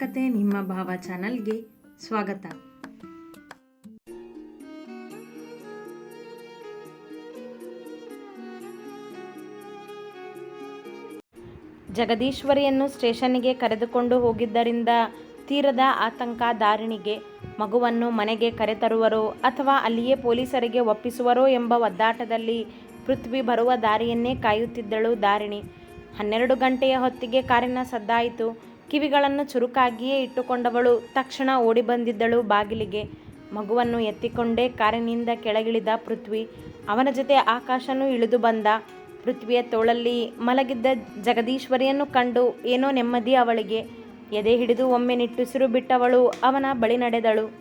ಕತೆ ನಿಮ್ಮ ಭಾವ ಚಾನಲ್ಗೆ ಸ್ವಾಗತ. ಜಗದೀಶ್ವರಿಯನ್ನು ಸ್ಟೇಷನ್ಗೆ ಕರೆದುಕೊಂಡು ಹೋಗಿದ್ದರಿಂದ ತೀರದ ಆತಂಕ ದಾರಿಣಿಗೆ ಮಗುವನ್ನು ಮನೆಗೆ ಕರೆತರುವರೋ ಅಥವಾ ಅಲ್ಲಿಯೇ ಪೊಲೀಸರಿಗೆ ಒಪ್ಪಿಸುವರೋ ಎಂಬ ಒದ್ದಾಟದಲ್ಲಿ ಪೃಥ್ವಿ ಬರುವ ದಾರಿಯನ್ನೇ ಕಾಯುತ್ತಿದ್ದಳು ದಾರಿಣಿ ಹನ್ನೆರಡು ಗಂಟೆಯ ಹೊತ್ತಿಗೆ ಕಾರಿನ ಸದ್ದಾಯಿತು. ಕಿವಿಗಳನ್ನು ಚುರುಕಾಗಿಯೇ ಇಟ್ಟುಕೊಂಡವಳು. ತಕ್ಷಣ ಓಡಿ ಬಂದಿದ್ದಳು ಬಾಗಿಲಿಗೆ. ಮಗುವನ್ನು ಎತ್ತಿಕೊಂಡೇ ಕಾರಿನಿಂದ ಕೆಳಗಿಳಿದ ಪೃಥ್ವಿ. ಅವನ ಜೊತೆ ಆಕಾಶನೂ ಇಳಿದು ಬಂದ. ಪೃಥ್ವಿಯ ತೋಳಲ್ಲಿ ಮಲಗಿದ್ದ ಜಗದೀಶ್ವರಿಯನ್ನು ಕಂಡು ಏನೋ ನೆಮ್ಮದಿ ಅವಳಿಗೆ. ಎದೆ ಹಿಡಿದು ಒಮ್ಮೆ ನಿಟ್ಟುಸಿರು ಬಿಟ್ಟವಳು ಅವನ ಬಳಿ ನಡೆದಳು.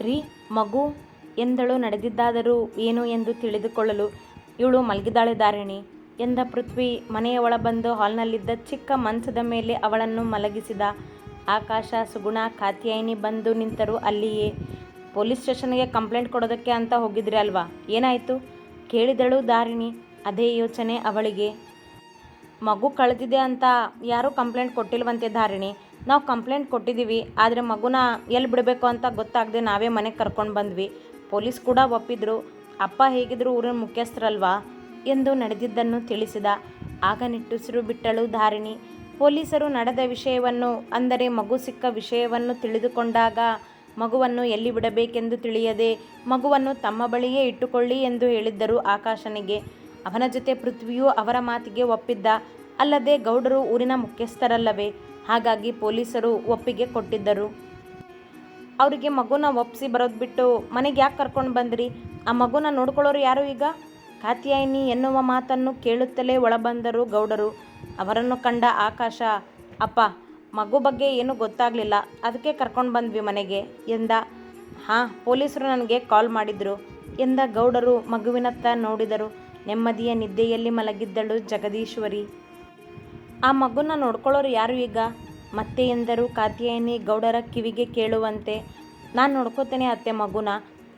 ರೀ, ಮಗು, ಎಂದಳು ನಡೆದಿದ್ದಾದರೂ ಏನು ಎಂದು ತಿಳಿದುಕೊಳ್ಳಲು ಇವಳು ಮಲಗಿದಾಳೆ ದಾರಿಣಿ ಎಂದ ಪೃಥ್ವಿ ಮನೆಯ ಒಳ ಬಂದು ಹಾಲ್ನಲ್ಲಿದ್ದ ಚಿಕ್ಕ ಮಂಚದ ಮೇಲೆ ಅವಳನ್ನು ಮಲಗಿಸಿದ. ಆಕಾಶ ಸುಗುಣ ಕಾತ್ಯಾಯಿನಿ ಬಂದು ನಿಂತರು ಅಲ್ಲಿಯೇ. ಪೊಲೀಸ್ ಸ್ಟೇಷನ್ಗೆ ಕಂಪ್ಲೇಂಟ್ ಕೊಡೋದಕ್ಕೆ ಅಂತ ಹೋಗಿದ್ರಿ ಅಲ್ವಾ? ಏನಾಯಿತು? ಕೇಳಿದಳು ದಾರಿಣಿ. ಅದೇ ಯೋಚನೆ ಅವಳಿಗೆ. ಮಗು ಕಳೆದಿದೆ ಅಂತ ಯಾರೂ ಕಂಪ್ಲೇಂಟ್ ಕೊಟ್ಟಿಲ್ವಂತೆ ಧಾರಿಣಿ ನಾವು ಕಂಪ್ಲೇಂಟ್ ಕೊಟ್ಟಿದ್ದೀವಿ, ಆದರೆ ಮಗುನ ಎಲ್ಲಿ ಬಿಡಬೇಕು ಅಂತ ಗೊತ್ತಾಗದೆ ನಾವೇ ಮನೆಗೆ ಕರ್ಕೊಂಡು ಬಂದ್ವಿ. ಪೊಲೀಸ್ ಕೂಡ ಒಪ್ಪಿದ್ರು. ಅಪ್ಪ ಹೇಗಿದ್ರು ಊರಿನ ಮುಖ್ಯಸ್ಥರಲ್ವಾ? ಎಂದು ನಡೆದಿದ್ದನ್ನು ತಿಳಿಸಿದ. ಆಗ ನಿಟ್ಟುಸಿರು ಬಿಟ್ಟಳು ಧಾರಿಣಿ. ಪೊಲೀಸರು ನಡೆದ ವಿಷಯವನ್ನು ಅಂದರೆ ಮಗು ಸಿಕ್ಕ ವಿಷಯವನ್ನು ತಿಳಿದುಕೊಂಡಾಗ ಮಗುವನ್ನು ಎಲ್ಲಿ ಬಿಡಬೇಕೆಂದು ತಿಳಿಯದೆ ಮಗುವನ್ನು ತಮ್ಮ ಬಳಿಯೇ ಇಟ್ಟುಕೊಳ್ಳಿ ಎಂದು ಹೇಳಿದ್ದರು ಆಕಾಶನಿಗೆ. ಅವನ ಜೊತೆ ಪೃಥ್ವಿಯು ಅವರ ಮಾತಿಗೆ ಒಪ್ಪಿದ್ದ. ಅಲ್ಲದೆ ಗೌಡರು ಊರಿನ ಮುಖ್ಯಸ್ಥರಲ್ಲವೇ. ಹಾಗಾಗಿ ಪೊಲೀಸರು ಒಪ್ಪಿಗೆ ಕೊಟ್ಟಿದ್ದರು. ಅವರಿಗೆ ಮಗುನ ಒಪ್ಪಿಸಿ ಬರೋದು ಬಿಟ್ಟು ಮನೆಗೆ ಯಾಕೆ ಕರ್ಕೊಂಡು ಬಂದ್ರಿ? ಆ ಮಗುನ ನೋಡ್ಕೊಳ್ಳೋರು ಯಾರು ಈಗ? ಕಾತ್ಯಾಯಿನಿ ಎನ್ನುವ ಮಾತನ್ನು ಕೇಳುತ್ತಲೇ ಒಳಬಂದರು ಗೌಡರು. ಅವರನ್ನು ಕಂಡ ಆಕಾಶ, ಅಪ್ಪ, ಮಗು ಬಗ್ಗೆ ಏನೂ ಗೊತ್ತಾಗಲಿಲ್ಲ. ಅದಕ್ಕೆ ಕರ್ಕೊಂಡು ಬಂದ್ವಿ ಮನೆಗೆ ಎಂದ. ಹಾಂ, ಪೊಲೀಸರು ನನಗೆ ಕಾಲ್ ಮಾಡಿದರು ಎಂದ ಗೌಡರು ಮಗುವಿನತ್ತ ನೋಡಿದರು. ನೆಮ್ಮದಿಯ ನಿದ್ದೆಯಲ್ಲಿ ಮಲಗಿದ್ದಳು ಜಗದೀಶ್ವರಿ. ಆ ಮಗುನ ನೋಡ್ಕೊಳ್ಳೋರು ಯಾರು ಈಗ? ಮತ್ತೆ ಎಂದರು ಕಾತ್ಯಾಯಿನಿ ಗೌಡರ ಕಿವಿಗೆ ಕೇಳುವಂತೆ. ನಾನು ನೋಡ್ಕೋತೇನೆ ಅತ್ತೆ ಮಗುನ.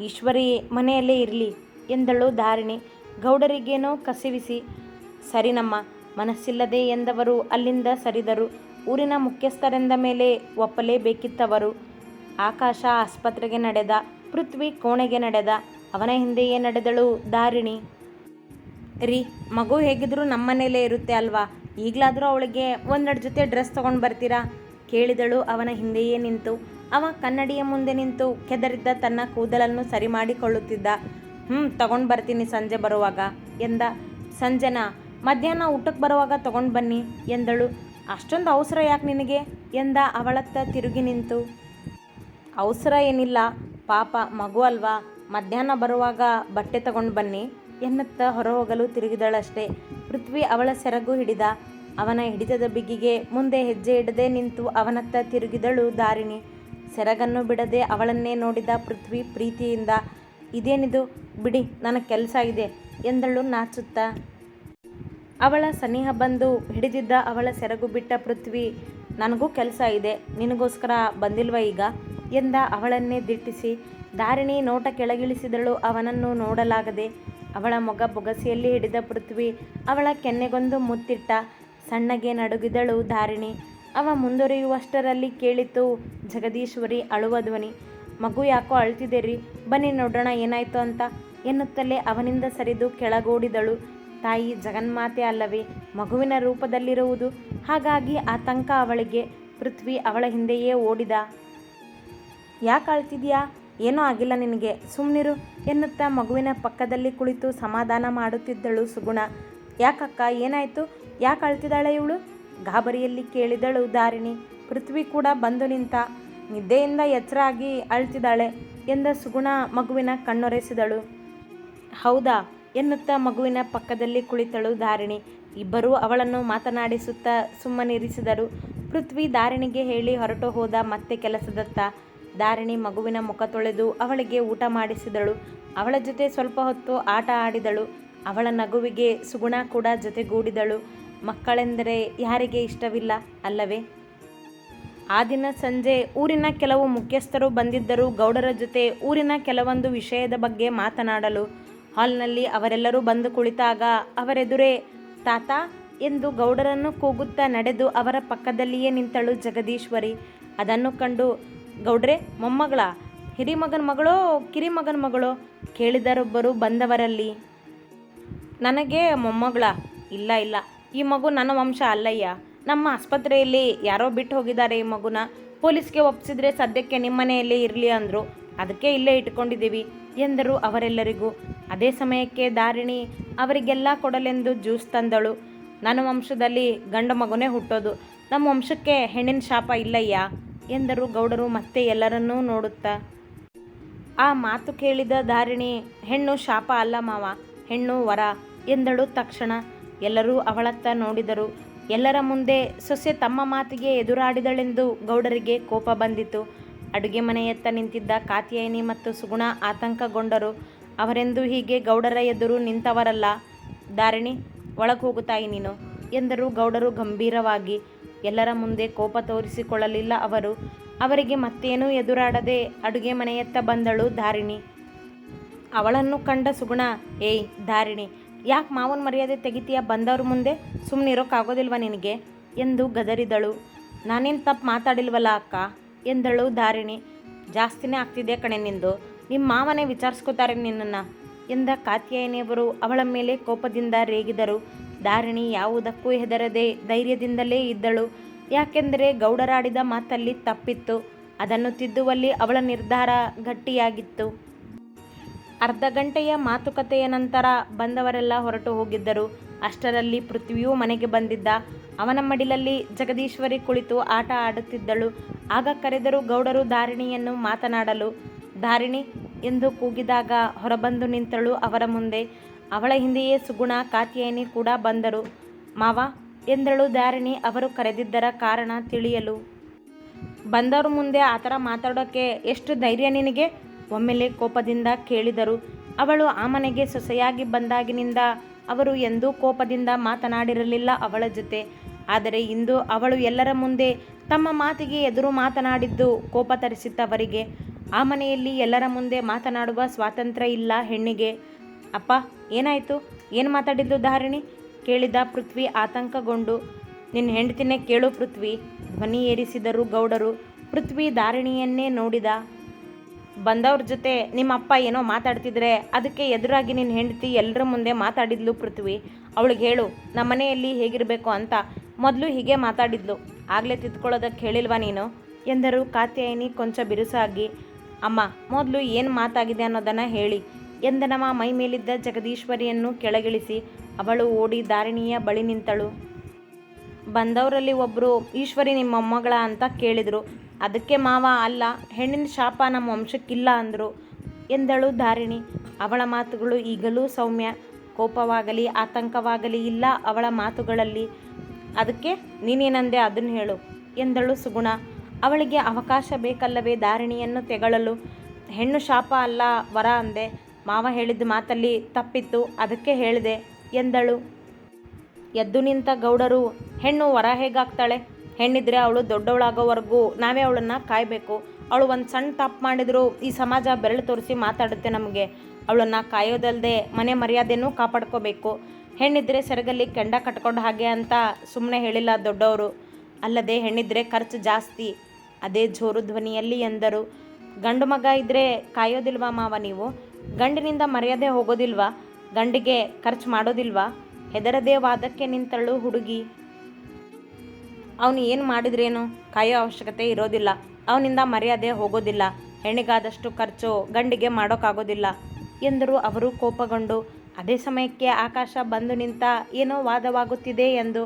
ಈಶ್ವರಿ ಮನೆಯಲ್ಲೇ ಇರಲಿ ಎಂದಳು ಧಾರಿಣಿ. ಗೌಡರಿಗೇನೋ ಕಸಿವಿಸಿ ಸರಿನಮ್ಮ ಮನಸ್ಸಿಲ್ಲದೆ ಎಂದವರು ಅಲ್ಲಿಂದ ಸರಿದರು. ಊರಿನ ಮುಖ್ಯಸ್ಥರೆಂದ ಮೇಲೆ ಒಪ್ಪಲೇಬೇಕಿತ್ತವರು. ಆಕಾಶ ಆಸ್ಪತ್ರೆಗೆ ನಡೆದ, ಪೃಥ್ವಿ ಕೋಣೆಗೆ ನಡೆದ, ಅವನ ಹಿಂದೆಯೇ ನಡೆದಳು ದಾರಿಣಿ. ರೀ, ಮಗು ಹೇಗಿದ್ರೂ ನಮ್ಮನೇಲೇ ಇರುತ್ತೆ ಅಲ್ವಾ? ಈಗಲಾದರೂ ಅವಳಿಗೆ ಒಂದೆರಡು ಜೊತೆ ಡ್ರೆಸ್ ತೊಗೊಂಡು ಬರ್ತೀರಾ? ಕೇಳಿದಳು ಅವನ ಹಿಂದೆಯೇ ನಿಂತು. ಅವ ಕನ್ನಡಿಯ ಮುಂದೆ ನಿಂತು ಕೆದರಿದ್ದ ತನ್ನ ಕೂದಲನ್ನು ಸರಿ ಮಾಡಿಕೊಳ್ಳುತ್ತಿದ್ದ ಹ್ಞೂ ತಗೊಂಡು ಬರ್ತೀನಿ ಸಂಜೆ ಬರುವಾಗ ಎಂದ ಸಂಜೆನಾ, ಮಧ್ಯಾಹ್ನ ಊಟಕ್ಕೆ ಬರುವಾಗ ತಗೊಂಡು ಬನ್ನಿ ಎಂದಳು. ಅಷ್ಟೊಂದು ಅವಸರ ಯಾಕೆ ನಿನಗೆ? ಎಂದ ಅವಳತ್ತ ತಿರುಗಿ ನಿಂತು. ಅವಸರ ಏನಿಲ್ಲ, ಪಾಪ ಮಗು ಅಲ್ವಾ, ಮಧ್ಯಾಹ್ನ ಬರುವಾಗ ಬಟ್ಟೆ ತಗೊಂಡು ಬನ್ನಿ ಎನ್ನುತ್ತಾ ಹೊರಹೋಗಲು ತಿರುಗಿದಳಷ್ಟೇ. ಪೃಥ್ವಿ ಅವಳ ಸೆರಗು ಹಿಡಿದ, ಅವನ ಹಿಡಿತದ ಬಿಗಿಗೆ ಮುಂದೆ ಹೆಜ್ಜೆ ಇಡದೆ ನಿಂತು ಅವನತ್ತ ತಿರುಗಿದಳು ದಾರಿಣಿ. ಸೆರಗನ್ನು ಬಿಡದೆ ಅವಳನ್ನೇ ನೋಡಿದ ಪೃಥ್ವಿ ಪ್ರೀತಿಯಿಂದ, ಇದೇನಿದು? ಬಿಡಿ, ನನಗೆ ಕೆಲಸ ಇದೆ, ಎಂದಳು ನಾಚುತ್ತಾ. ಅವಳ ಸನಿಹ ಬಂದು ಹಿಡಿದಿದ್ದ ಅವಳ ಸೆರಗು ಬಿಟ್ಟ ಪೃಥ್ವಿ, ನನಗೂ ಕೆಲಸ ಇದೆ, ನಿನಗೋಸ್ಕರ ಬಂದಿಲ್ವ ಈಗ? ಎಂದ ಅವಳನ್ನೇ ದಿಟ್ಟಿಸಿ. ದಾರಿಣಿ ನೋಟ ಕೆಳಗಿಳಿಸಿದಳು, ಅವನನ್ನು ನೋಡಲಾಗದೆ. ಅವಳ ಮೊಗ ಬೊಗಸಿಯಲ್ಲಿ ಹಿಡಿದ ಪೃಥ್ವಿ ಅವಳ ಕೆನ್ನೆಗೊಂದು ಮುತ್ತಿಟ್ಟ, ಸಣ್ಣಗೆ ನಡುಗಿದಳು ಧಾರಿಣಿ. ಅವ ಮುಂದುವರಿಯುವಷ್ಟರಲ್ಲಿ ಕೇಳಿತು, ಜಗದೀಶ್ವರಿ ಅಳುವ ಧ್ವನಿ. ಮಗು ಯಾಕೋ ಅಳ್ತಿದೆ ರೀ ಬನ್ನಿ ನೋಡೋಣ ಏನಾಯ್ತು ಅಂತ. ಎನ್ನುತ್ತಲೇ ಅವನಿಂದ ಸರಿದು ಕೆಳಗೋಡಿದಳು. ತಾಯಿ ಜಗನ್ಮಾತೆ ಅಲ್ಲವೇ, ಮಗುವಿನ ರೂಪದಲ್ಲಿರುವುದು. ಹಾಗಾಗಿ ಆತಂಕ ಅವಳಿಗೆ. ಪೃಥ್ವಿ ಅವಳ ಹಿಂದೆಯೇ ಓಡಿದ. ಯಾಕೆ ಅಳ್ತಿದ್ಯಾ? ಏನೂ ಆಗಿಲ್ಲ ನಿನಗೆ. ಸುಮ್ಮನಿರು ಎನ್ನುತ್ತಾ ಮಗುವಿನ ಪಕ್ಕದಲ್ಲಿ ಕುಳಿತು ಸಮಾಧಾನ ಮಾಡುತ್ತಿದ್ದಳು ಸುಗುಣ. ಯಾಕಕ್ಕ, ಏನಾಯಿತು? ಯಾಕೆ ಅಳ್ತಿದ್ದಾಳೆ ಇವಳು? ಗಾಬರಿಯಲ್ಲಿ ಕೇಳಿದಳು ದಾರಿಣಿ ಪೃಥ್ವಿ ಕೂಡ ಬಂದು ನಿಂತ. ನಿದ್ದೆಯಿಂದ ಎಚ್ಚರ ಆಗಿ ಅಳ್ತಿದ್ದಾಳೆ ಎಂದ ಸುಗುಣ ಮಗುವಿನ ಕಣ್ಣೊರೆಸಿದಳು. ಹೌದಾ ಎನ್ನುತ್ತಾ ಮಗುವಿನ ಪಕ್ಕದಲ್ಲಿ ಕುಳಿತಳು ಧಾರಿಣಿ. ಇಬ್ಬರೂ ಅವಳನ್ನು ಮಾತನಾಡಿಸುತ್ತಾ ಸುಮ್ಮನಿರಿಸಿದರು. ಪೃಥ್ವಿ ಧಾರಿಣಿಗೆ ಹೇಳಿ ಹೊರಟು ಹೋದ ಮತ್ತೆ ಕೆಲಸದತ್ತ. ಧಾರಿಣಿ ಮಗುವಿನ ಮುಖ ತೊಳೆದು ಅವಳಿಗೆ ಊಟ ಮಾಡಿಸಿದಳು. ಅವಳ ಜೊತೆ ಸ್ವಲ್ಪ ಹೊತ್ತು ಆಟ ಆಡಿದಳು. ಅವಳ ನಗುವಿಗೆ ಸುಗುಣ ಕೂಡ ಜೊತೆಗೂಡಿದಳು. ಮಕ್ಕಳೆಂದರೆ ಯಾರಿಗೆ ಇಷ್ಟವಿಲ್ಲ, ಅಲ್ಲವೇ? ಆ ದಿನ ಸಂಜೆ ಊರಿನ ಕೆಲವು ಮುಖ್ಯಸ್ಥರು ಬಂದಿದ್ದರು ಗೌಡರ ಜೊತೆ ಊರಿನ ಕೆಲವೊಂದು ವಿಷಯದ ಬಗ್ಗೆ ಮಾತನಾಡಲು ಹಾಲ್ನಲ್ಲಿ ಅವರೆಲ್ಲರೂ ಬಂದು ಕುಳಿತಾಗ ಅವರೆದುರೇ, ತಾತ, ಎಂದು ಗೌಡರನ್ನು ಕೂಗುತ್ತಾ ನಡೆದು ಅವರ ಪಕ್ಕದಲ್ಲಿಯೇ ನಿಂತಳು ಜಗದೀಶ್ವರಿ. ಅದನ್ನು ಕಂಡು, ಗೌಡ್ರೆ, ಮೊಮ್ಮಗಳ, ಹಿರಿಮಗನ ಮಗಳೋ, ಕಿರಿಮಗನ ಮಗಳೋ, ಕೇಳಿದರೊಬ್ಬರು ಬಂದವರಲ್ಲಿ. ನನಗೆ ಮೊಮ್ಮಗಳ ಇಲ್ಲ ಇಲ್ಲ. ಈ ಮಗು ನನ್ನ ವಂಶ ಅಲ್ಲಯ್ಯ. ನಮ್ಮ ಆಸ್ಪತ್ರೆಯಲ್ಲಿ ಯಾರೋ ಬಿಟ್ಟು ಹೋಗಿದ್ದಾರೆ ಈ ಮಗುನ. ಪೊಲೀಸ್ಗೆ ಒಪ್ಪಿಸಿದ್ರೆ ಸದ್ಯಕ್ಕೆ ನಿಮ್ಮ ಮನೆಯಲ್ಲೇ ಇರಲಿ ಅಂದರು. ಅದಕ್ಕೆ ಇಲ್ಲೇ ಇಟ್ಕೊಂಡಿದ್ದೀವಿ ಎಂದರು ಅವರೆಲ್ಲರಿಗೂ. ಅದೇ ಸಮಯಕ್ಕೆ ದಾರಿಣಿ ಅವರಿಗೆಲ್ಲ ಕೊಡಲೆಂದು ಜ್ಯೂಸ್ ತಂದಳು. ನನ್ನ ವಂಶದಲ್ಲಿ ಗಂಡ ಮಗುನೇ ಹುಟ್ಟೋದು. ನಮ್ಮ ವಂಶಕ್ಕೆ ಹೆಣ್ಣಿನ ಶಾಪ ಇಲ್ಲಯ್ಯ ಎಂದರು ಗೌಡರು ಮತ್ತೆ ಎಲ್ಲರನ್ನೂ ನೋಡುತ್ತಾ. ಆ ಮಾತು ಕೇಳಿದ ದಾರಿಣಿ, ಹೆಣ್ಣು ಶಾಪ ಅಲ್ಲ ಮಾವ, ಹೆಣ್ಣು ವರ ಎಂದಳು ತಕ್ಷಣ. ಎಲ್ಲರೂ ಅವಳತ್ತ ನೋಡಿದರು. ಎಲ್ಲರ ಮುಂದೆ ಸೊಸೆ ತಮ್ಮ ಮಾತಿಗೆ ಎದುರಾಡಿದಳೆಂದು ಗೌಡರಿಗೆ ಕೋಪ ಬಂದಿತು. ಅಡುಗೆ ಮನೆಯತ್ತ ನಿಂತಿದ್ದ ಕಾತ್ಯಾಯಿನಿ ಮತ್ತು ಸುಗುಣ ಆತಂಕಗೊಂಡರು. ಅವರೆಂದು ಹೀಗೆ ಗೌಡರ ಎದುರು ನಿಂತವರಲ್ಲ. ದಾರಿಣಿ ಒಳಗೆ ಹೋಗುತ್ತಾಯಿ ನೀನು ಎಂದರು ಗೌಡರು ಗಂಭೀರವಾಗಿ. ಎಲ್ಲರ ಮುಂದೆ ಕೋಪ ತೋರಿಸಿಕೊಳ್ಳಲಿಲ್ಲ ಅವರು. ಅವರಿಗೆ ಮತ್ತೇನೂ ಎದುರಾಡದೆ ಅಡುಗೆ ಮನೆಯತ್ತ ಬಂದಳು ಧಾರಿಣಿ. ಅವಳನ್ನು ಕಂಡ ಸುಗುಣ, ಏಯ್ ದಾರಿಣಿ ಯಾಕೆ ಮಾವನ ಮರ್ಯಾದೆ ತೆಗಿತೀಯ ಬಂದವ್ರ ಮುಂದೆ? ಸುಮ್ಮನಿರೋಕ್ಕಾಗೋದಿಲ್ವ ನಿನಗೆ? ಎಂದು ಗದರಿದಳು. ನಾನೇನು ತಪ್ಪು ಮಾತಾಡಿಲ್ವಲ್ಲ ಅಕ್ಕ? ಎಂದಳು ದಾರಿಣಿ ಜಾಸ್ತಿನೇ ಆಗ್ತಿದೆ ಕಣೆ ನಿಂದು? ನಿಮ್ಮ ಮಾವನೇ ವಿಚಾರಿಸ್ಕೋತಾರೆ ನಿನ್ನನ್ನು? ಎಂದ ಕಾತ್ಯಾಯನಿಯವರು ಅವಳ ಮೇಲೆ ಕೋಪದಿಂದ ರೇಗಿದರು. ದಾರಿಣಿ ಯಾವುದಕ್ಕೂ ಹೆದರದೆ ಧೈರ್ಯದಿಂದಲೇ ಇದ್ದಳು. ಯಾಕೆಂದರೆ ಗೌಡರಾಡಿದ ಮಾತಲ್ಲಿ ತಪ್ಪಿತ್ತು. ಅದನ್ನು ತಿದ್ದುವಲ್ಲಿ ಅವಳ ನಿರ್ಧಾರ ಗಟ್ಟಿಯಾಗಿತ್ತು. ಅರ್ಧ ಗಂಟೆಯ ಮಾತುಕತೆಯ ನಂತರ ಬಂದವರೆಲ್ಲ ಹೊರಟು ಹೋಗಿದ್ದರು. ಅಷ್ಟರಲ್ಲಿ ಪೃಥ್ವಿಯೂ ಮನೆಗೆ ಬಂದಿದ್ದ. ಅವನ ಮಡಿಲಲ್ಲಿ ಜಗದೀಶ್ವರಿ ಕುಳಿತು ಆಟ ಆಡುತ್ತಿದ್ದಳು. ಆಗ ಕರೆದರು ಗೌಡರು ಧಾರಿಣಿಯನ್ನು ಮಾತನಾಡಲು, ಧಾರಿಣಿ, ಎಂದು ಕೂಗಿದಾಗ ಹೊರಬಂದು ನಿಂತಳು ಅವರ ಮುಂದೆ. ಅವಳ ಹಿಂದೆಯೇ ಸುಗುಣ ಕಾತ್ಯಾಯಿನಿ ಕೂಡ ಬಂದರು. ಮಾವ, ಎಂದಳು ಧಾರಿಣಿ ಅವರು ಕರೆದಿದ್ದರ ಕಾರಣ ತಿಳಿಯಲು. ಬಂದವರು ಮುಂದೆ ಆ ಥರ ಮಾತಾಡೋಕ್ಕೆ ಎಷ್ಟು ಧೈರ್ಯ ನಿನಗೆ? ಒಮ್ಮೆಲೆ ಕೋಪದಿಂದ ಕೇಳಿದರು, ಅವಳು ಆ ಮನೆಗೆ ಸೊಸೆಯಾಗಿ ಬಂದಾಗಿನಿಂದ ಅವರು ಎಂದೂ ಕೋಪದಿಂದ ಮಾತನಾಡಿರಲಿಲ್ಲ ಅವಳ ಜೊತೆ. ಆದರೆ ಇಂದು ಅವಳು ಎಲ್ಲರ ಮುಂದೆ ತಮ್ಮ ಮಾತಿಗೆ ಎದುರು ಮಾತನಾಡಿದ್ದು ಕೋಪ ತರಿಸಿತ್ತವರಿಗೆ. ಆ ಮನೆಯಲ್ಲಿ ಎಲ್ಲರ ಮುಂದೆ ಮಾತನಾಡುವ ಸ್ವಾತಂತ್ರ್ಯ ಇಲ್ಲ ಹೆಣ್ಣಿಗೆ. ಅಪ್ಪ, ಏನಾಯಿತು? ಏನು ಮಾತಾಡಿದ್ದು ಧಾರಿಣಿ? ಕೇಳಿದ ಪೃಥ್ವಿ ಆತಂಕಗೊಂಡು, ನಿನ್ನ ಹೆಂಡತಿನೇ ಕೇಳು ಪೃಥ್ವಿ, ಧ್ವನಿ ಏರಿಸಿದರು ಗೌಡರು. ಪೃಥ್ವಿ ಧಾರಿಣಿಯನ್ನೇ ನೋಡಿದ. ಬಂದವ್ರ ಜೊತೆ ನಿಮ್ಮ ಅಪ್ಪ ಏನೋ ಮಾತಾಡ್ತಿದ್ರೆ ಅದಕ್ಕೆ ಎದುರಾಗಿ ನಿನ್ನ ಹೆಂಡತಿ ಎಲ್ಲರ ಮುಂದೆ ಮಾತಾಡಿದ್ಲು ಪೃಥ್ವಿ. ಅವಳಿಗೆ ಹೇಳು, ನಮ್ಮ ಮನೆಯಲ್ಲಿ ಹೇಗಿರಬೇಕು ಅಂತ. ಮೊದಲು ಹೀಗೆ ಮಾತಾಡಿದ್ಲು. ಆಗಲೇ ತಿದ್ಕೊಳ್ಳೋದಕ್ಕೆ ಹೇಳಿಲ್ವಾ ನೀನು? ಎಂದರು ಕಾತ್ಯಾಯಿನಿ ಕೊಂಚ ಬಿರುಸಾಗಿ. ಅಮ್ಮ, ಮೊದಲು ಏನು ಮಾತಾಗಿದೆ ಅನ್ನೋದನ್ನು ಹೇಳಿ. ಎಂದನವ ಮೈ ಮೇಲಿದ್ದ ಜಗದೀಶ್ವರಿಯನ್ನು ಕೆಳಗಿಳಿಸಿ. ಅವಳು ಓಡಿ ದಾರಿಣಿಯ ಬಳಿ ನಿಂತಳು. ಬಂದವರಲ್ಲಿ ಒಬ್ಬರು ಈಶ್ವರಿ ನಿಮ್ಮ ಮೊಮ್ಮಗಳ ಅಂತ ಕೇಳಿದರು. ಅದಕ್ಕೆ ಮಾವ, ಅಲ್ಲ, ಹೆಣ್ಣಿನ ಶಾಪ ನಮ್ಮ ವಂಶಕ್ಕಿಲ್ಲ ಅಂದರು. ಎಂದಳು ಧಾರಿಣಿ. ಅವಳ ಮಾತುಗಳು ಈಗಲೂ ಸೌಮ್ಯ. ಕೋಪವಾಗಲಿ, ಆತಂಕವಾಗಲಿ ಇಲ್ಲ ಅವಳ ಮಾತುಗಳಲ್ಲಿ. ಅದಕ್ಕೆ ನೀನೇನಂದೆ ಅದನ್ನು ಹೇಳು, ಎಂದಳು ಸುಗುಣ. ಅವಳಿಗೆ ಅವಕಾಶ ಬೇಕಲ್ಲವೇ ಧಾರಿಣಿಯನ್ನು ತೆಗಳಲು? ಹೆಣ್ಣು ಶಾಪ ಅಲ್ಲ ವರ ಅಂದೆ. ಮಾವ ಹೇಳಿದ ಮಾತಲ್ಲಿ ತಪ್ಪಿತ್ತು, ಅದಕ್ಕೆ ಹೇಳಿದೆ, ಎಂದಳು. ಎದ್ದು ನಿಂತ ಗೌಡರು, ಹೆಣ್ಣು ವರ ಹೇಗಾಗ್ತಾಳೆ? ಹೆಣ್ಣಿದ್ರೆ ಅವಳು ದೊಡ್ಡವಳಾಗೋವರೆಗೂ ನಾವೇ ಅವಳನ್ನು ಕಾಯಬೇಕು. ಅವಳು ಒಂದು ಸಣ್ಣ ತಪ್ಪು ಮಾಡಿದ್ರು ಈ ಸಮಾಜ ಬೆರಳು ತೋರಿಸಿ ಮಾತಾಡುತ್ತೆ ನಮಗೆ. ಅವಳನ್ನು ಕಾಯೋದಲ್ಲದೆ ಮನೆ ಮರ್ಯಾದೆನೂ ಕಾಪಾಡ್ಕೋಬೇಕು. ಹೆಣ್ಣಿದ್ರೆ ಸೆರಗಲ್ಲಿ ಕೆಂಡ ಕಟ್ಕೊಂಡು ಹಾಗೆ ಅಂತ ಸುಮ್ಮನೆ ಹೇಳಿಲ್ಲ ದೊಡ್ಡವರು. ಅಲ್ಲದೆ ಹೆಣ್ಣಿದ್ರೆ ಖರ್ಚು ಜಾಸ್ತಿ. ಅದೇ ಜೋರು ಧ್ವನಿಯಲ್ಲಿ ಎಂದರು. ಗಂಡು ಮಗ ಇದ್ದರೆ ಕಾಯೋದಿಲ್ವಾ ಮಾವ ನೀವು? ಗಂಡಿನಿಂದ ಮರ್ಯಾದೆ ಹೋಗೋದಿಲ್ವಾ? ಗಂಡಿಗೆ ಖರ್ಚು ಮಾಡೋದಿಲ್ವಾ? ಹೆದರದೇ ವಾದಕ್ಕೆ ನಿಂತಳು ಹುಡುಗಿ. ಅವನು ಏನು ಮಾಡಿದ್ರೇನು? ಕಾಯೋ ಅವಶ್ಯಕತೆ ಇರೋದಿಲ್ಲ. ಅವನಿಂದ ಮರ್ಯಾದೆ ಹೋಗೋದಿಲ್ಲ. ಹೆಣ್ಣಿಗಾದಷ್ಟು ಖರ್ಚು ಗಂಡಿಗೆ ಮಾಡೋಕ್ಕಾಗೋದಿಲ್ಲ ಎಂದರು ಅವರು ಕೋಪಗೊಂಡು, ಅದೇ ಸಮಯಕ್ಕೆ ಆಕಾಶ ಬಂದು ನಿಂತ ಏನೋ ವಾದವಾಗುತ್ತಿದೆ ಎಂದು.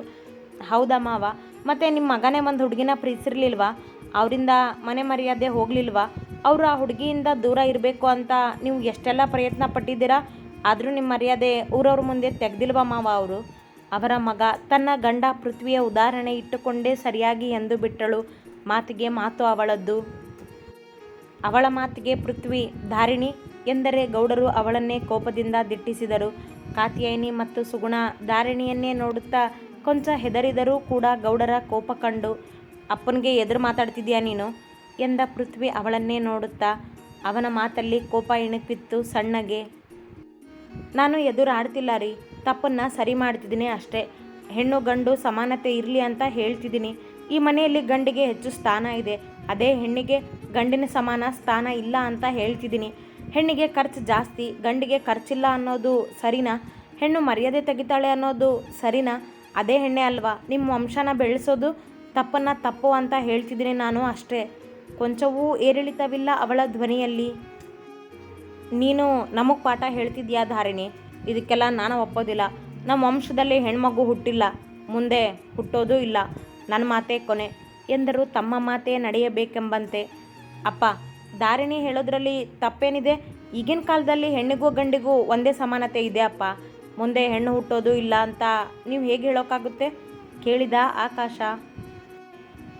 ಹೌದಾ ಮಾವ? ಮತ್ತು ನಿಮ್ಮ ಮಗನೇ ಒಂದು ಹುಡುಗಿನ ಪ್ರೀತಿಸಿರ್ಲಿಲ್ವಾ? ಅವರಿಂದ ಮನೆ ಮರ್ಯಾದೆ ಹೋಗಲಿಲ್ವಾ? ಅವರು ಆ ಹುಡುಗಿಯಿಂದ ದೂರ ಇರಬೇಕು ಅಂತ ನೀವು ಎಷ್ಟೆಲ್ಲ ಪ್ರಯತ್ನ ಪಟ್ಟಿದ್ದೀರಾ? ಆದರೂ ನಿಮ್ಮ ಮರ್ಯಾದೆ ಊರವ್ರ ಮುಂದೆ ತೆಗ್ದಿಲ್ವಾ ಮಾವ ಅವರು? ಅವರ ಮಗ ತನ್ನ ಗಂಡ ಪೃಥ್ವಿಯ ಉದಾಹರಣೆ ಇಟ್ಟುಕೊಂಡೇ ಸರಿಯಾಗಿ ಎಂದು ಬಿಟ್ಟಳು. ಮಾತಿಗೆ ಮಾತು ಅವಳದ್ದು. ಅವಳ ಮಾತಿಗೆ ಪೃಥ್ವಿ, ಧಾರಿಣಿ ಎಂದರೆ ಗೌಡರು ಅವಳನ್ನೇ ಕೋಪದಿಂದ ದಿಟ್ಟಿಸಿದರು. ಕಾತ್ಯಾಯಿನಿ ಮತ್ತು ಸುಗುಣ ಧಾರಿಣಿಯನ್ನೇ ನೋಡುತ್ತಾ ಕೊಂಚ ಹೆದರಿದರೂ ಕೂಡ ಗೌಡರ ಕೋಪ ಕಂಡು, ಅಪ್ಪನಿಗೆ ಎದುರು ಮಾತಾಡ್ತಿದ್ಯಾ ನೀನು? ಎಂದ ಪೃಥ್ವಿ ಅವಳನ್ನೇ ನೋಡುತ್ತಾ. ಅವನ ಮಾತಲ್ಲಿ ಕೋಪ ಇಣುಕಿತ್ತು ಸಣ್ಣಗೆ. ನಾನು ಎದುರಾಡ್ತಿಲ್ಲ ರೀ. ತಪ್ಪನ್ನು ಸರಿ ಮಾಡ್ತಿದ್ದೀನಿ ಅಷ್ಟೇ. ಹೆಣ್ಣು ಗಂಡು ಸಮಾನತೆ ಇರಲಿ ಅಂತ ಹೇಳ್ತಿದ್ದೀನಿ. ಈ ಮನೆಯಲ್ಲಿ ಗಂಡಿಗೆ ಹೆಚ್ಚು ಸ್ಥಾನ ಇದೆ. ಅದೇ ಹೆಣ್ಣಿಗೆ ಗಂಡಿನ ಸಮಾನ ಸ್ಥಾನ ಇಲ್ಲ ಅಂತ ಹೇಳ್ತಿದ್ದೀನಿ. ಹೆಣ್ಣಿಗೆ ಖರ್ಚು ಜಾಸ್ತಿ, ಗಂಡಿಗೆ ಖರ್ಚಿಲ್ಲ ಅನ್ನೋದು ಸರಿನಾ? ಹೆಣ್ಣು ಮರ್ಯಾದೆ ತೆಗಿತಾಳೆ ಅನ್ನೋದು ಸರಿನಾ? ಅದೇ ಹೆಣ್ಣೆ ಅಲ್ವಾ? ನಿಮ್ಮ ವಂಶನ ಬೆಳೆಸೋದು ತಪ್ಪನ್ನು ತಪ್ಪು ಅಂತ ಹೇಳ್ತಿದ್ದೀನಿ ನಾನು ಅಷ್ಟೇ. ಕೊಂಚವೂ ಏರಿಳಿತವಿಲ್ಲ ಅವಳ ಧ್ವನಿಯಲ್ಲಿ. ನೀನು ನಮಗೆ ಪಾಠ ಹೇಳ್ತಿದ್ಯಾ ಧಾರಿಣಿ? ಇದಕ್ಕೆಲ್ಲ ನಾನು ಒಪ್ಪೋದಿಲ್ಲ. ನಮ್ಮ ವಂಶದಲ್ಲಿ ಹೆಣ್ಮಗು ಹುಟ್ಟಿಲ್ಲ. ಮುಂದೆ ಹುಟ್ಟೋದೂ ಇಲ್ಲ. ನನ್ನ ಮಾತೇ ಕೊನೆ. ಎಂದರು ತಮ್ಮ ಮಾತೇ ನಡೆಯಬೇಕೆಂಬಂತೆ. ಅಪ್ಪ ದಾರಿಣಿ ಹೇಳೋದ್ರಲ್ಲಿ ತಪ್ಪೇನಿದೆ? ಈಗಿನ ಕಾಲದಲ್ಲಿ ಹೆಣ್ಣಿಗೂ ಗಂಡಿಗೂ ಒಂದೇ ಸಮಾನತೆ ಇದೆ ಅಪ್ಪ. ಮುಂದೆ ಹೆಣ್ಣು ಹುಟ್ಟೋದು ಇಲ್ಲ ಅಂತ ನೀವು ಹೇಗೆ ಹೇಳೋಕ್ಕಾಗುತ್ತೆ ಕೇಳಿದ ಆಕಾಶ.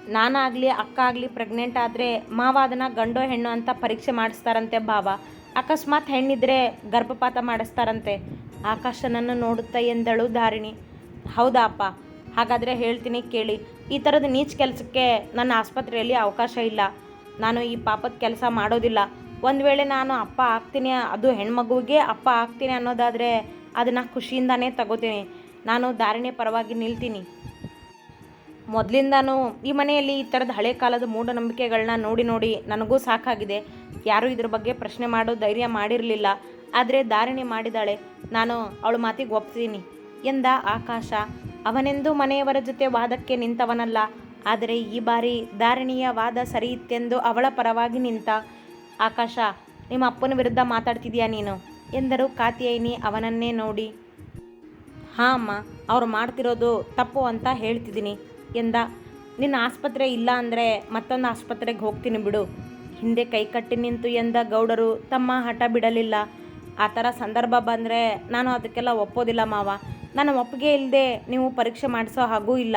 ನಾನಾಗಲಿ ಅಕ್ಕ ಆಗಲಿ ಪ್ರೆಗ್ನೆಂಟ್ ಆದರೆ ಮಾವ ಅದನ್ನು ಗಂಡೋ ಹೆಣ್ಣು ಅಂತ ಪರೀಕ್ಷೆ ಮಾಡಿಸ್ತಾರಂತೆ ಭಾವ. ಅಕಸ್ಮಾತ್ ಹೆಣ್ಣಿದ್ರೆ ಗರ್ಭಪಾತ ಮಾಡಿಸ್ತಾರಂತೆ. ಆಕಾಶನನ್ನು ನೋಡುತ್ತಾ ಎಂದಳು ಧಾರಿಣಿ. ಹೌದಾ ಅಪ್ಪ ಹಾಗಾದರೆ ಹೇಳ್ತೀನಿ ಕೇಳಿ. ಈ ಥರದ ನೀಚ್ ಕೆಲಸಕ್ಕೆ ನನ್ನ ಆಸ್ಪತ್ರೆಯಲ್ಲಿ ಅವಕಾಶ ಇಲ್ಲ. ನಾನು ಈ ಪಾಪದ ಕೆಲಸ ಮಾಡೋದಿಲ್ಲ. ಒಂದು ವೇಳೆ ನಾನು ಅಪ್ಪ ಆಗ್ತೀನಿ, ಅದು ಹೆಣ್ಮಗುವಿಗೆ ಅಪ್ಪ ಆಗ್ತೀನಿ ಅನ್ನೋದಾದರೆ ಅದನ್ನು ಖುಷಿಯಿಂದಾನೇ ತಗೋತೀನಿ. ನಾನು ಧಾರಣೆ ಪರವಾಗಿ ನಿಲ್ತೀನಿ. ಮೊದಲಿಂದಾನು ಈ ಮನೆಯಲ್ಲಿ ಈ ಥರದ ಹಳೆ ಕಾಲದ ಮೂಢನಂಬಿಕೆಗಳನ್ನ ನೋಡಿ ನೋಡಿ ನನಗೂ ಸಾಕಾಗಿದೆ. ಯಾರೂ ಇದ್ರ ಬಗ್ಗೆ ಪ್ರಶ್ನೆ ಮಾಡೋ ಧೈರ್ಯ ಮಾಡಿರಲಿಲ್ಲ. ಆದರೆ ಧಾರಣೆ ಮಾಡಿದಾಳೆ. ನಾನು ಅವಳ ಮಾತಿಗೆ ಒಪ್ತೀನಿ ಎಂದ ಆಕಾಶ. ಅವನೆಂದು ಮನೆಯವರ ಜೊತೆ ವಾದಕ್ಕೆ ನಿಂತವನಲ್ಲ. ಆದರೆ ಈ ಬಾರಿ ಧಾರಣಿಯ ವಾದ ಸರಿಯಿತ್ತೆಂದು ಅವಳ ಪರವಾಗಿ ನಿಂತ. ಆಕಾಶ, ನಿಮ್ಮ ಅಪ್ಪನ ವಿರುದ್ಧ ಮಾತಾಡ್ತಿದೀಯಾ ನೀನು? ಎಂದರು ಕಾತ್ಯಾಯಿನಿ ಅವನನ್ನೇ ನೋಡಿ. ಹಾಂ ಅಮ್ಮ, ಅವ್ರು ಮಾಡ್ತಿರೋದು ತಪ್ಪು ಅಂತ ಹೇಳ್ತಿದ್ದೀನಿ ಎಂದ. ನಿನ್ನ ಆಸ್ಪತ್ರೆ ಇಲ್ಲ ಅಂದರೆ ಮತ್ತೊಂದು ಆಸ್ಪತ್ರೆಗೆ ಹೋಗ್ತೀನಿ ಬಿಡು. ಹಿಂದೆ ಕೈಕಟ್ಟಿ ನಿಂತು ಎಂದ ಗೌಡರು, ತಮ್ಮ ಹಠ ಬಿಡಲಿಲ್ಲ. ಆ ಥರ ಸಂದರ್ಭ ಬಂದರೆ ನಾನು ಅದಕ್ಕೆಲ್ಲ ಒಪ್ಪೋದಿಲ್ಲ ಮಾವ. ನನ್ನ ಒಪ್ಪಿಗೆ ಇಲ್ಲದೆ ನೀವು ಪರೀಕ್ಷೆ ಮಾಡಿಸೋ ಹಾಗೂ ಇಲ್ಲ.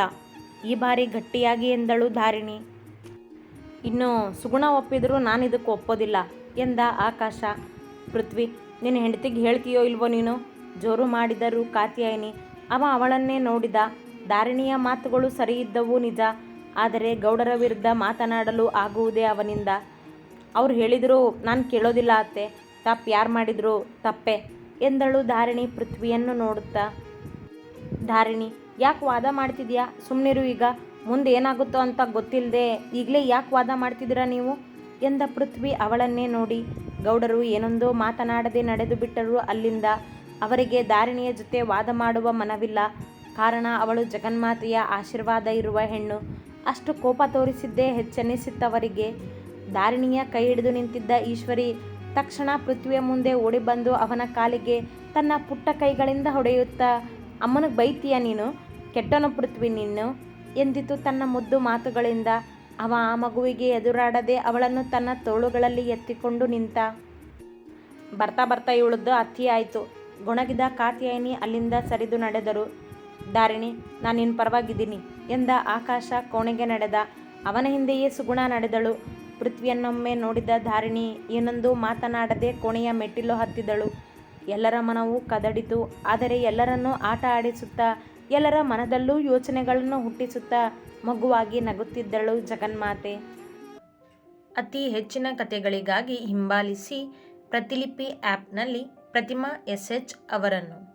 ಈ ಬಾರಿ ಗಟ್ಟಿಯಾಗಿ ಎಂದಳು ಧಾರಿಣಿ. ಇನ್ನು ಸುಗುಣ ಒಪ್ಪಿದರೂ ನಾನು ಇದಕ್ಕೆ ಒಪ್ಪೋದಿಲ್ಲ ಎಂದ ಆಕಾಶ. ಪೃಥ್ವಿ, ನಿನ್ನ ಹೆಂಡತಿಗೆ ಹೇಳ್ತೀಯೋ ಇಲ್ವೋ ನೀನು? ಜೋರು ಮಾಡಿದರು ಕಾತ್ಯಾಯಿನಿ. ಅವ ಅವಳನ್ನೇ ನೋಡಿದ. ಧಾರಿಣಿಯ ಮಾತುಗಳು ಸರಿ ಇದ್ದವು ನಿಜ. ಆದರೆ ಗೌಡರ ವಿರುದ್ಧ ಮಾತನಾಡಲು ಆಗುವುದೇ ಅವನಿಂದ. ಅವ್ರು ಹೇಳಿದರು, ನಾನು ಕೇಳೋದಿಲ್ಲ ಅತ್ತೆ. ತಪ್ಪು ಯಾರು ಮಾಡಿದ್ರು ತಪ್ಪೆ. ಎಂದಳು ಧಾರಿಣಿ ಪೃಥ್ವಿಯನ್ನು ನೋಡುತ್ತಾ. ಧಾರಿಣಿ, ಯಾಕೆ ವಾದ ಮಾಡ್ತಿದ್ಯಾ? ಸುಮ್ಮನಿರು ಈಗ. ಮುಂದೆ ಏನಾಗುತ್ತೋ ಅಂತ ಗೊತ್ತಿಲ್ಲದೆ ಈಗಲೇ ಯಾಕೆ ವಾದ ಮಾಡ್ತಿದ್ದೀರಾ ನೀವು? ಎಂದ ಪೃಥ್ವಿ ಅವಳನ್ನೇ ನೋಡಿ. ಗೌಡರು ಏನೊಂದೋ ಮಾತನಾಡದೆ ನಡೆದು ಬಿಟ್ಟರು ಅಲ್ಲಿಂದ. ಅವರಿಗೆ ಧಾರಿಣಿಯ ಜೊತೆ ವಾದ ಮಾಡುವ ಮನವಿಲ್ಲ. ಕಾರಣ ಅವಳು ಜಗನ್ಮಾತೆಯ ಆಶೀರ್ವಾದ ಇರುವ ಹೆಣ್ಣು. ಅಷ್ಟು ಕೋಪ ತೋರಿಸಿದ್ದೇ ಹೆಚ್ಚೆನಿಸಿತ್ತವರಿಗೆ. ಧಾರಿಣಿಯ ಕೈ ಹಿಡಿದು ನಿಂತಿದ್ದ ಈಶ್ವರಿ ತಕ್ಷಣ ಪೃಥ್ವಿಯ ಮುಂದೆ ಓಡಿ ಬಂದು ಅವನ ಕಾಲಿಗೆ ತನ್ನ ಪುಟ್ಟ ಕೈಗಳಿಂದ ಹೊಡೆಯುತ್ತಾ ಅಮ್ಮನಿಗೆ ಬೈತೀಯ ನೀನು? ಕೆಟ್ಟನು ಪೃಥ್ವಿ ನೀನು? ಎಂದಿತು ತನ್ನ ಮುದ್ದು ಮಾತುಗಳಿಂದ. ಅವ ಆ ಮಗುವಿಗೆ ಎದುರಾಡದೆ ಅವಳನ್ನು ತನ್ನ ತೋಳುಗಳಲ್ಲಿ ಎತ್ತಿಕೊಂಡು ನಿಂತ. ಬರ್ತಾ ಬರ್ತಾ ಇವಳದ್ದು ಅತ್ತಿ ಆಯಿತು ಗೊಣಗಿದ ಕಾತ್ಯಾಯಿನಿ ಅಲ್ಲಿಂದ ಸರಿದು ನಡೆದರು. ದಾರಿಣಿ ನಾನು ನಿನ್ನ ಪರವಾಗಿದ್ದೀನಿ ಎಂದ ಆಕಾಶ ಕೋಣೆಗೆ ನಡೆದ. ಅವನ ಹಿಂದೆಯೇ ಸುಗುಣ ನಡೆದಳು. ಪೃಥ್ವಿಯನ್ನೊಮ್ಮೆ ನೋಡಿದ ಧಾರಿಣಿ ಏನೊಂದು ಮಾತನಾಡದೆ ಕೋಣೆಯ ಮೆಟ್ಟಿಲು ಹತ್ತಿದಳು. ಎಲ್ಲರ ಮನವು ಕದಡಿತು. ಆದರೆ ಎಲ್ಲರನ್ನೂ ಆಟ ಆಡಿಸುತ್ತಾ, ಎಲ್ಲರ ಮನದಲ್ಲೂ ಯೋಚನೆಗಳನ್ನು ಹುಟ್ಟಿಸುತ್ತಾ ಮಗುವಾಗಿ ನಗುತ್ತಿದ್ದಳು ಜಗನ್ಮಾತೆ. ಅತಿ ಹೆಚ್ಚಿನ ಕಥೆಗಳಿಗಾಗಿ ಹಿಂಬಾಲಿಸಿ ಪ್ರತಿಲಿಪಿ ಆ್ಯಪ್ನಲ್ಲಿ ಪ್ರತಿಮಾ ಎಸ್ ಎಚ್ ಅವರನ್ನು.